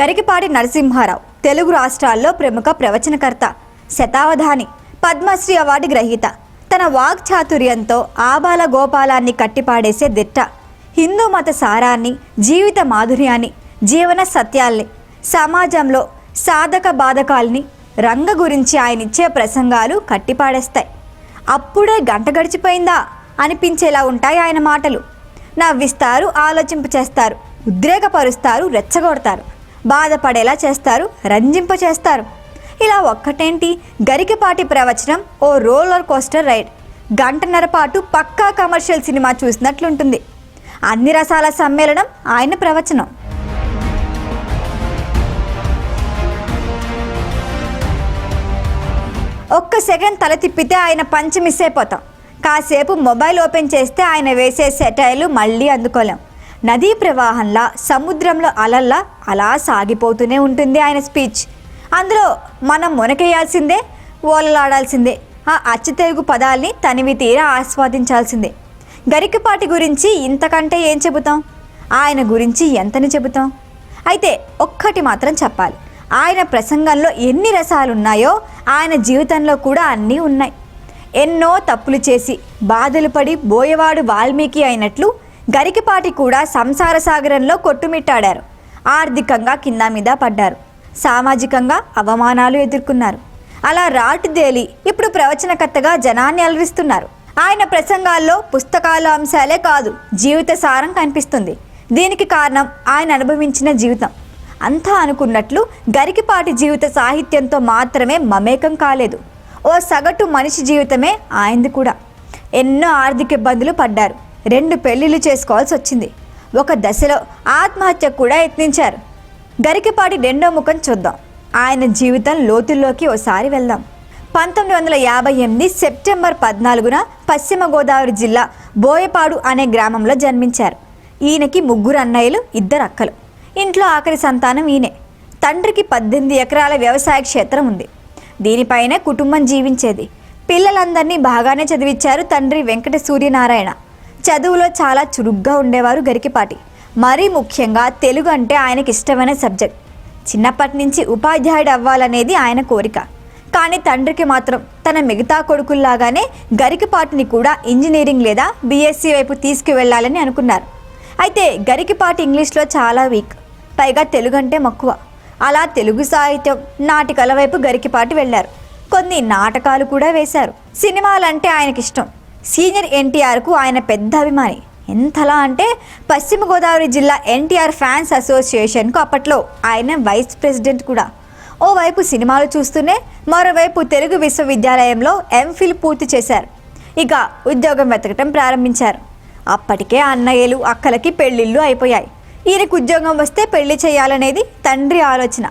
గరికిపాటి నరసింహారావు తెలుగు రాష్ట్రాల్లో ప్రముఖ ప్రవచనకర్త శతావధాని పద్మశ్రీ అవార్డు గ్రహీత. తన వాక్చాతుర్యంతో ఆబాల గోపాలాన్ని కట్టిపాడేసే దిట్ట. హిందూ మత సారాన్ని జీవిత మాధుర్యాన్ని జీవన సత్యాల్ని సమాజంలో సాధక బాధకాల్ని రంగ గురించి ఆయన ఇచ్చే ప్రసంగాలు కట్టిపాడేస్తాయి. అప్పుడే గంట గడిచిపోయిందా? అనిపించేలా ఉంటాయి ఆయన మాటలు. నవ్విస్తారు ఆలోచింపు చేస్తారు ఉద్రేకపరుస్తారు రెచ్చగొడతారు. బాధపడేలా చేస్తారు రంజింప చేస్తారు. ఇలా ఒక్కటేంటి? గరికపాటి ప్రవచనం ఓ రోలర్ కోస్టర్ రైడ్. గంటన్నర పాటు పక్కా కమర్షియల్ సినిమా చూసినట్లుంటుంది. అన్ని రసాల సమ్మేళనం ఆయన ప్రవచనం. ఒక్క సెకండ్ తల తిప్పితే ఆయన పంచి మిస్ అయిపోతాం. కాసేపు మొబైల్ ఓపెన్ చేస్తే ఆయన వేసే సెటైలు మళ్ళీ అందుకోలేం. నదీ ప్రవాహంలా సముద్రంలో అలల్లా అలా సాగిపోతూనే ఉంటుంది ఆయన స్పీచ్. అందులో మనం మొనకేయాల్సిందే ఓలలాడాల్సిందే ఆ అచ్చతెలుగు పదాల్ని తనివి తీరా ఆస్వాదించాల్సిందే. గరికపాటి గురించి ఇంతకంటే ఏం చెబుతాం? ఆయన గురించి ఎంతని చెబుతాం? అయితే ఒక్కటి మాత్రం చెప్పాలి. ఆయన ప్రసంగంలో ఎన్ని రసాలు ఉన్నాయో ఆయన జీవితంలో కూడా అన్నీ ఉన్నాయి. ఎన్నో తప్పులు చేసి బాధలు పడి బోయవాడు వాల్మీకి అయినట్లు గరికిపాటి కూడా సంసార సాగరంలో కొట్టుమిట్టాడారు. ఆర్థికంగా కింద మీద పడ్డారు. సామాజికంగా అవమానాలు ఎదుర్కొన్నారు. అలా రాటుదేలి ఇప్పుడు ప్రవచనకర్తగా జనాన్ని అలరిస్తున్నారు. ఆయన ప్రసంగాల్లో పుస్తకాల అంశాలే కాదు జీవిత సారం కనిపిస్తుంది. దీనికి కారణం ఆయన అనుభవించిన జీవితం. అంతా అనుకున్నట్లు గరికిపాటి జీవిత సాహిత్యంతో మాత్రమే మమేకం కాలేదు. ఓ సగటు మనిషి జీవితమే ఆయనది కూడా. ఎన్నో ఆర్థిక ఇబ్బందులు పడ్డారు. రెండు పెళ్ళిళ్ళు చేసుకోవాల్సి వచ్చింది. ఒక దశలో ఆత్మహత్య కూడా యత్నించారు. గరికపాటి రెండో ముఖం చూద్దాం. ఆయన జీవితం లోతుల్లోకి ఓసారి వెళ్దాం. పంతొమ్మిది వందల యాభై ఎనిమిది సెప్టెంబర్ పద్నాలుగున పశ్చిమ గోదావరి జిల్లా బోయపాడు అనే గ్రామంలో జన్మించారు. ఈయనకి ముగ్గురు అన్నయ్యలు ఇద్దరు అక్కలు. ఇంట్లో ఆఖరి సంతానం ఈయనే. తండ్రికి పద్దెనిమిది ఎకరాల వ్యవసాయ క్షేత్రం ఉంది. దీనిపైనే కుటుంబం జీవించేది. పిల్లలందరినీ బాగానే చదివించారు తండ్రి వెంకట సూర్యనారాయణ. చదువులో చాలా చురుగ్గా ఉండేవారు గరికిపాటి. మరీ ముఖ్యంగా తెలుగు అంటే ఆయనకి ఇష్టమైన సబ్జెక్ట్. చిన్నప్పటి నుంచి ఉపాధ్యాయుడు అవ్వాలనేది ఆయన కోరిక. కానీ తండ్రికి మాత్రం తన మిగతా కొడుకుల్లాగానే గరికిపాటిని కూడా ఇంజనీరింగ్ లేదా బీఎస్సీ వైపు తీసుకువెళ్ళాలని అనుకున్నారు. అయితే గరికిపాటి ఇంగ్లీష్లో చాలా వీక్. పైగా తెలుగు అంటే మక్కువ. అలా తెలుగు సాహిత్యం నాటికల వైపు గరికిపాటి వెళ్ళారు. కొన్ని నాటకాలు కూడా వేశారు. సినిమాలంటే ఆయనకి ఇష్టం సీనియర్ ఎన్టీఆర్కు ఆయన పెద్ద అభిమాని. ఎంతలా అంటే పశ్చిమ గోదావరి జిల్లా ఎన్టీఆర్ ఫ్యాన్స్ అసోసియేషన్కు అప్పట్లో ఆయన వైస్ ప్రెసిడెంట్ కూడా. ఓవైపు సినిమాలు చూస్తూనే మరోవైపు తెలుగు విశ్వవిద్యాలయంలో ఎంఫిల్ పూర్తి చేశారు. ఇక ఉద్యోగం వెతకటం ప్రారంభించారు. అప్పటికే అన్నయ్యలు అక్కలకి పెళ్ళిళ్ళు అయిపోయాయి. ఈయనకు ఉద్యోగం వస్తే పెళ్ళి చేయాలనేది తండ్రి ఆలోచన.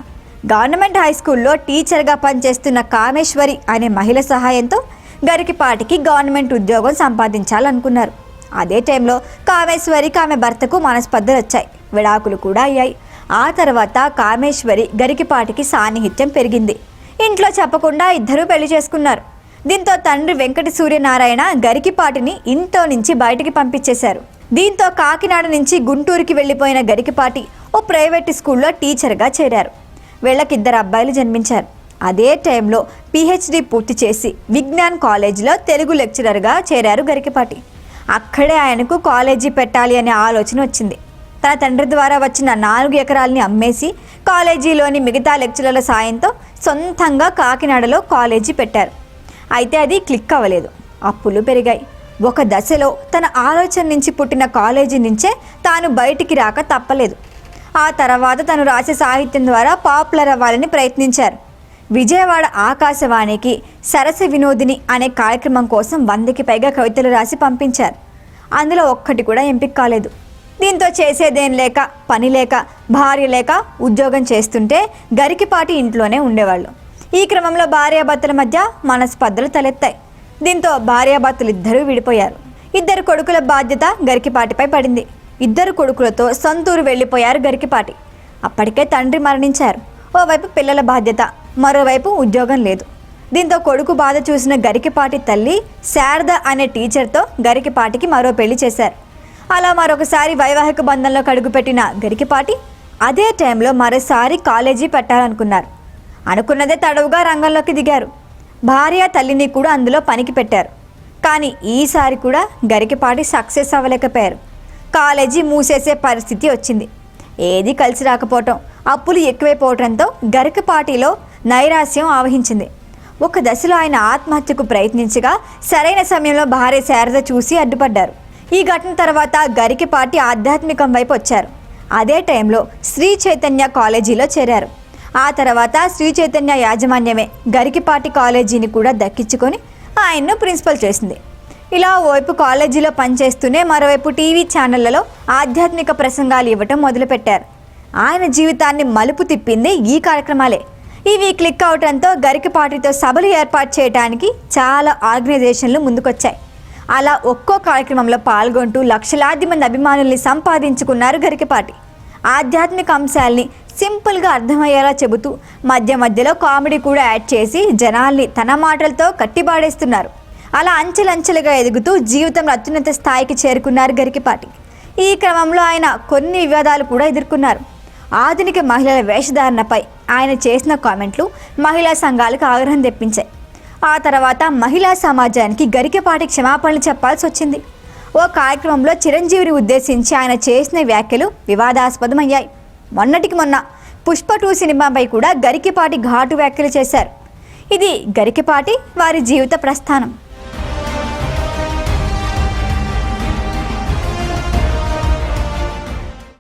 గవర్నమెంట్ హై స్కూల్లో టీచర్గా పనిచేస్తున్న కామేశ్వరి అనే మహిళ సహాయంతో గరికిపాటికి గవర్నమెంట్ ఉద్యోగం సంపాదించాలనుకున్నారు. అదే టైంలో కామేశ్వరికి ఆమె భర్తకు మనస్పర్ధలు వచ్చాయి. విడాకులు కూడా అయ్యాయి. ఆ తర్వాత కామేశ్వరి గరికిపాటికి సాన్నిహిత్యం పెరిగింది. ఇంట్లో చెప్పకుండా ఇద్దరూ పెళ్ళి చేసుకున్నారు. దీంతో తండ్రి వెంకట సూర్యనారాయణ గరికిపాటిని ఇంట్లో నుంచి బయటికి పంపించేశారు. దీంతో కాకినాడ నుంచి గుంటూరుకి వెళ్ళిపోయిన గరికిపాటి ఓ ప్రైవేట్ స్కూల్లో టీచర్గా చేరారు. వీళ్ళకిద్దరు అబ్బాయిలు జన్మించారు. అదే టైంలో పిహెచ్డి పూర్తి చేసి విజ్ఞాన్ కాలేజీలో తెలుగు లెక్చరర్గా చేరారు గరికపాటి. అక్కడే ఆయనకు కాలేజీ పెట్టాలి అనే ఆలోచన వచ్చింది. తన తండ్రి ద్వారా వచ్చిన నాలుగు ఎకరాలని అమ్మేసి కాలేజీలోని మిగతా లెక్చరర్ల సాయంతో సొంతంగా కాకినాడలో కాలేజీ పెట్టారు. అయితే అది క్లిక్ అవ్వలేదు. అప్పులు పెరిగాయి. ఒక దశలో తన ఆలోచన నుంచి పుట్టిన కాలేజీ నుంచే తాను బయటికి రాక తప్పలేదు. ఆ తర్వాత తను రాసే సాహిత్యం ద్వారా పాపులర్ అవ్వాలని ప్రయత్నించారు. విజయవాడ ఆకాశవాణికి సరస వినోదిని అనే కార్యక్రమం కోసం వందకి పైగా కవితలు రాసి పంపించారు. అందులో ఒక్కటి కూడా ఎంపిక కాలేదు. దీంతో చేసేదేం లేక పని లేక భార్య లేక ఉద్యోగం చేస్తుంటే గరికిపాటి ఇంట్లోనే ఉండేవాళ్ళు. ఈ క్రమంలో భార్యాభర్తల మధ్య మనస్పర్ధలు తలెత్తాయి. దీంతో భార్యాభర్తలు ఇద్దరూ విడిపోయారు. ఇద్దరు కొడుకుల బాధ్యత గరికిపాటిపై పడింది. ఇద్దరు కొడుకులతో సొంతూరు వెళ్ళిపోయారు గరికిపాటి. అప్పటికే తండ్రి మరణించారు. ఓవైపు పిల్లల బాధ్యత మరోవైపు ఉద్యోగం లేదు. దీంతో కొడుకు బాధ చూసిన గరికిపాటి తల్లి శారద అనే టీచర్తో గరికిపాటికి మరో పెళ్ళి చేశారు. అలా మరొకసారి వైవాహిక బంధంలో కడుగుపెట్టిన గరికిపాటి అదే టైంలో మరోసారి కాలేజీ పెట్టాలనుకున్నారు. అనుకున్నదే తడవుగా రంగంలోకి దిగారు. భార్య తల్లిని కూడా అందులో పనికి పెట్టారు. కానీ ఈసారి కూడా గరికపాటి సక్సెస్ అవ్వలేకపోయారు. కాలేజీ మూసేసే పరిస్థితి వచ్చింది. ఏది కలిసి రాకపోవటం అప్పులు ఎక్కువైపోవడంతో గరికపాటిలో నైరాస్యం ఆవహించింది. ఒక దశలో ఆయన ఆత్మహత్యకు ప్రయత్నించగా సరైన సమయంలో భార్య శారద చూసి అడ్డుపడ్డారు. ఈ ఘటన తర్వాత గరికిపాటి ఆధ్యాత్మికం వైపు వచ్చారు. అదే టైంలో శ్రీ చైతన్య కాలేజీలో చేరారు. ఆ తర్వాత శ్రీ చైతన్య యాజమాన్యమే గరికిపాటి కాలేజీని కూడా దక్కించుకొని ఆయన్ను ప్రిన్సిపల్ చేసింది. ఇలా ఓవైపు కాలేజీలో పనిచేస్తూనే మరోవైపు టీవీ ఛానళ్ళలో ఆధ్యాత్మిక ప్రసంగాలు ఇవ్వటం మొదలుపెట్టారు. ఆయన జీవితాన్ని మలుపు తిప్పింది ఈ కార్యక్రమాలే. ఇవి క్లిక్ అవడంతో గరికపాటితో సభలు ఏర్పాటు చేయడానికి చాలా ఆర్గనైజేషన్లు ముందుకొచ్చాయి. అలా ఒక్కో కార్యక్రమంలో పాల్గొంటూ లక్షలాది మంది అభిమానుల్ని సంపాదించుకున్నారు గరికపాటి. ఆధ్యాత్మిక అంశాల్ని సింపుల్గా అర్థమయ్యేలా చెబుతూ మధ్య మధ్యలో కామెడీ కూడా యాడ్ చేసి జనాల్ని తన మాటలతో కట్టిబాడేస్తున్నారు అలా అంచెలంచెలుగా ఎదుగుతూ జీవితంలో అత్యున్నత స్థాయికి చేరుకున్నారు గరికిపాటి. ఈ క్రమంలో ఆయన కొన్ని వివాదాలు కూడా ఎదుర్కొన్నారు. ఆధునిక మహిళల వేషధారణపై ఆయన చేసిన కామెంట్లు మహిళా సంఘాలకు ఆగ్రహం తెప్పించాయి. ఆ తర్వాత మహిళా సమాజానికి గరికపాటి క్షమాపణలు చెప్పాల్సి వచ్చింది. ఓ కార్యక్రమంలో చిరంజీవిని ఉద్దేశించి ఆయన చేసిన వ్యాఖ్యలు వివాదాస్పదమయ్యాయి. మొన్నటికి మొన్న పుష్ప టూ సినిమాపై కూడా గరికిపాటి ఘాటు వ్యాఖ్యలు చేశారు. ఇది గరికిపాటి వారి జీవిత ప్రస్థానం.